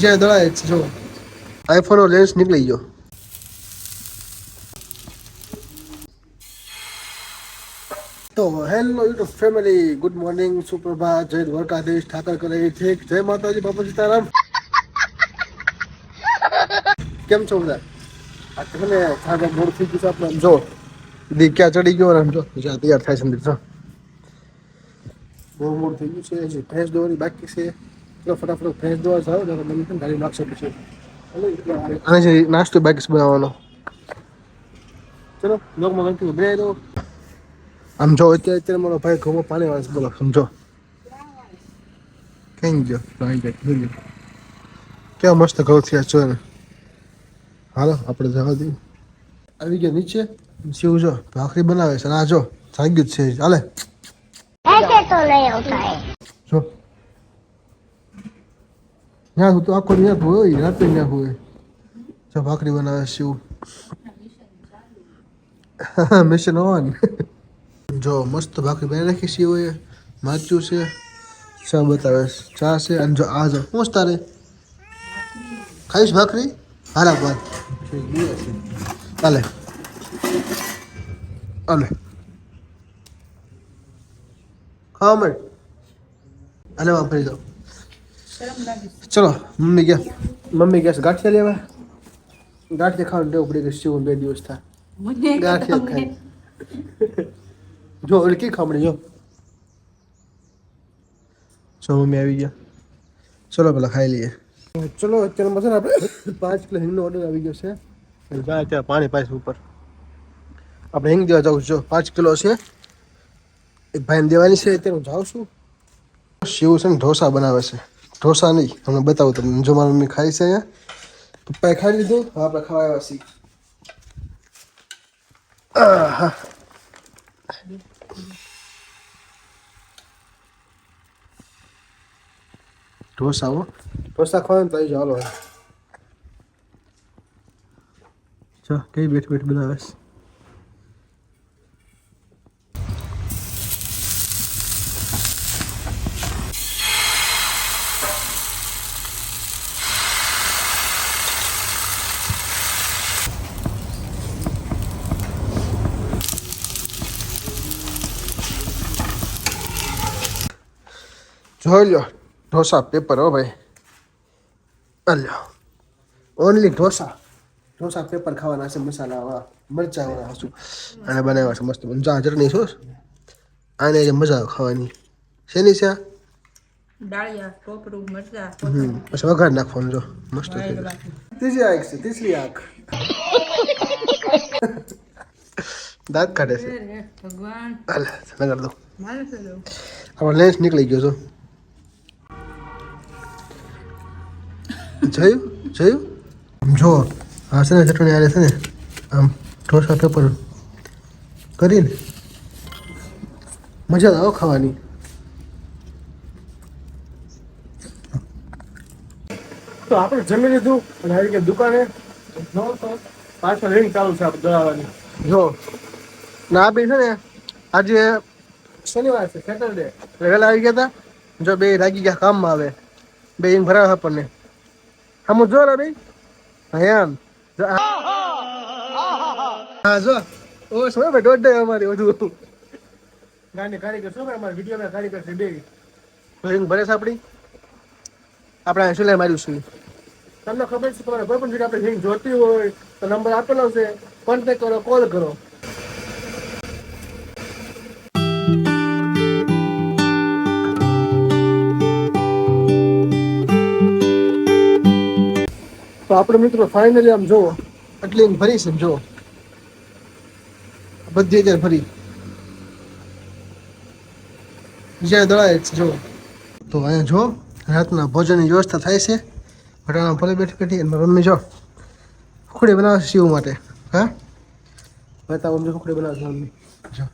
જ્યાં દળાય છે જો આઈફોનનો લેન્સ નીકળી ગયો. તો hello YouTube family, good morning સુપ્રભા જય દ્વારકાધીશ, ઠાકર કરે ઠીક, જય માતાજી બાપા સીતારામ. કેમ છો બધા? આ તમને થાકા મોડ થઈ ગયું છે આપણે. આમ જો, દી ક્યાં ચડી ગયો આમ જો જ્યાં તૈયાર થાય છે બહુ મોડ થઈ ગયું છે, હજી ભેંસ દોરી બાકી છે. એટલો ફટાફટ ફ્રેશ દોવા થયો ને મને પણ ગાડી નાખશે પછી. અને જે નાસ્તો બાકી બનાવવાનો. ચલો લોકમાં ગણતરી ઉભરાઈ દો આમ જો અત્યારે અત્યારે મારો ભાઈ ઘઉં પાણી વાળશે બોલો સમજો કઈ ગયો? ભાઈ જાય કેવા મસ્ત ઘઉં થયા છો ને હાલો આપણે જવા દઈએ. આવી ગયા નીચે? શિવ જો ભાખરી બનાવે છે. ના જો થાગ્યું જ છે. ચાલે તો નહીં આવતા ત્યાં હું તો આખો ત્યાં હોય, રાતે ત્યાં હોય. જો ભાખરી બનાવે શિવ મિશન ઓન જો મસ્ત ભાખરી બનાવી રાખી શિવએ માચ્યું છે. ચા બતાવે. ચા છે અને જો આ જો હું તારે ખાઈશ ભાખરી? હારા બાદ હાલે. હાલે. ખાવા મળે. અલે વાપરી દો. ચલો મમ્મી ગયા. મમ્મી ગયા ગાંઠિયા લેવા? ગાંઠિયા ખાવાનું ટેવ પડી ગઈ શિવ બે દિવસ થાય ગાંઠિયા ખાય જો ઓલી કી ખામણી જો. ચલો મમ્મી આવી ગયા. ચલો પેલા ખાઈ લઈએ. ચલો અત્યારે મજા ને આપણે પાંચ કિલો હિંગનો ઓર્ડર આવી ગયો છે. જાય અત્યારે પાણી પાસે ઉપર. આપણે હિંગ દેવા જાઉં છું. જો પાંચ કિલો છે. એક ભાઈને દેવાની છે. અત્યારે હું જાઉં છું. શિવ છે ને ઢોસા બનાવે છે. ઢોસા નહીં. તમને બતાવું, તમને જો મારા મમ્મી ખાય છે અહીંયા. પપ્પાએ ખાઈ લીધું આપણે ખાવા આવ્યા છીએ હા ઢોસા હો. ઢોસા ખાવાનું તો ચાલો ચા કઈ બેઠ બેઠ બનાવે છે? જોઈ લો ઢોસા પેપર હો ભાઈ. અલ્યો. ઓનલી ઢોસા. ઢોસા પેપર ખાવાના છે મસાલાવાળા મરચાવાળા મરચા વાળા શું અને બનાવ્યા છે મસ્ત જા ચટણી શું? આને જે મજા આવે ખાવાની. શેની છે આ? ડાળિયા ટોપરું મરચા પછી વઘાર નાખવાનું જો. મસ્ત. ત્રીજી આંખ છે ત્રીસરી આંખ. દાંત કાઢે છે. ભગવાન. હાલે નગર દો. લેન્સ નીકળી ગયો છો જોયું? જોયું? જો આ છે ને ચટણી આલે છે ને આમ ઢોસા પેપર કરીને મજા આવે ખાવાની. તો આપણે જમી લીધું અને આવી ગયા દુકાને. જો તો રિંગ ચાલુ છે આપણે દોડાવવાની જો ના બી છે ને આજે શનિવાર છે સેટરડે વહેલા આવી ગયા હતા. જો બે લાગી ગયા કામમાં આવે બે ભરાવે આપણને. આમ જો ને બે હા એમ જો આ- હા જો ઓ શું ભાઈ દોઢ અમારી બધું ગાડી કારીગર શું ભાઈ અમારી વીડિયો કારીગર છે બે ઇંગ ભરે છે આપણી આપણે અહીં સિલાઈ માર્યું છે તમને ખબર છે તમારે કોઈ પણ જગ્યાએ આપણે જોતી હોય તો નંબર આપેલો છે કોન્ટેક્ટ કરો કોલ કરો તો આપણે મિત્રો ફાઇનલી આમ જુઓ આટલી ભરી છે જુઓ. બધી જગ્યાએ ભરી જ્યાં દળાય જુઓ. તો અહીંયા જો રાતના ભોજનની વ્યવસ્થા થાય છે. ઘટાણા ભલે બેઠી બેઠી અને રમી જો ખુખડી બનાવે શિવ માટે, હા? બતા મમ્મી ખુખડી બનાવે મમ્મી. જો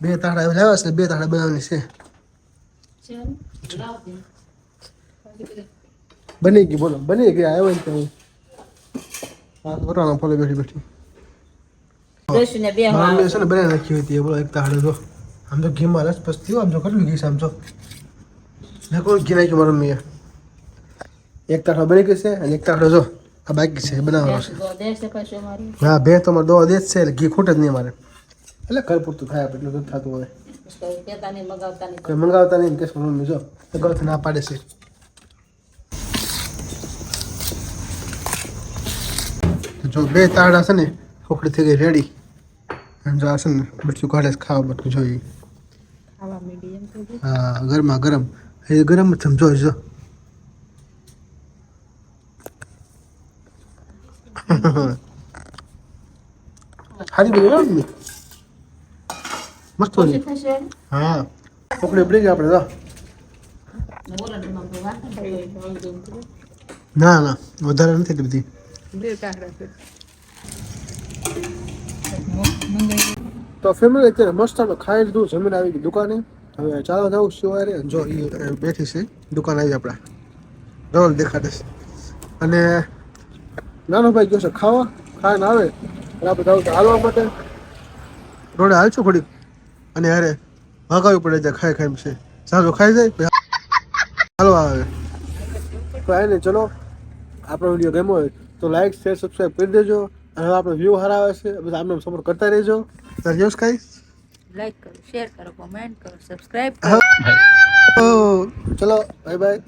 બે તાળા લાવ્યા છે બે તાળા બનાવવાની છે. બની ગઈ બોલો બની ગઈ આવ્યો ને તમે હા. ભલે બેઠી બેઠી. છે ને બનાવી નાખી હતી બોલો એક તાળે તો આમ તો ઘીમાં રસ પસ થયો આમ તો કેટલું ઘી છે આમ જો મેં કોઈ ઘી નાખ્યું મારા મમ્મીએ. એક તાખડો બની ગયો છે અને એક તાખડો જો આ બાકી છે બનાવવાનો છે. તો દેશ હા બે તો દો દે જ છે એટલે ઘી ખૂટે જ નહીં મારે એટલે ઘર પૂરતું થાય એટલું દૂધ થતું હોય મગાવતા નહીં. કેસ મમ્મી જો. અગાઉથી ના પાડે છે. જો બે તાળા છે ને ખોખડી થઈ ગઈ રેડી અને જો આ છે ને બધું કાઢે ખાવા બધું જોઈએ. હા ગરમા ગરમ. એ ગરમ જ સમજો જો સારી બની મસ્ત બની હા. ખોખડી પડી ગઈ આપણે તો. ના ના વધારે નથી એટલી બધી તો ફેમિલી અત્યારે મસ્ત આપણે ખાઈ લીધું, જમીન આવી ગઈ દુકાને. હવે ચાલો જાઉં સવારે જો એ બેઠી છે, દુકાન આવી આપણા. રોલ દેખાડે છે. અને નાનો ભાઈ છે, ખાવા. ખાઈને આવે. અને આપણે જાઉં હાલવા માટે. રોડે હાલશું થોડીક અને અરે ભાગાવી પડે છે ખાઈ ખાઈ છે. સારું ખાઈ જાય હાલવા આવે. તો એને ચલો. આપણો વીડિયો ગમ્યો હોય તો લાઈક શેર સબસ્ક્રાઈબ કરી દેજો અને હવે આપણો વ્યૂ સારા આવે છે. બધા આમને સપોર્ટ કરતા રહેજો. યશ કાંઈ? લાઈક કરો શેર કરો કોમેન્ટ કરો સબસ્ક્રાઈબ કરો. ચલો બાય બાય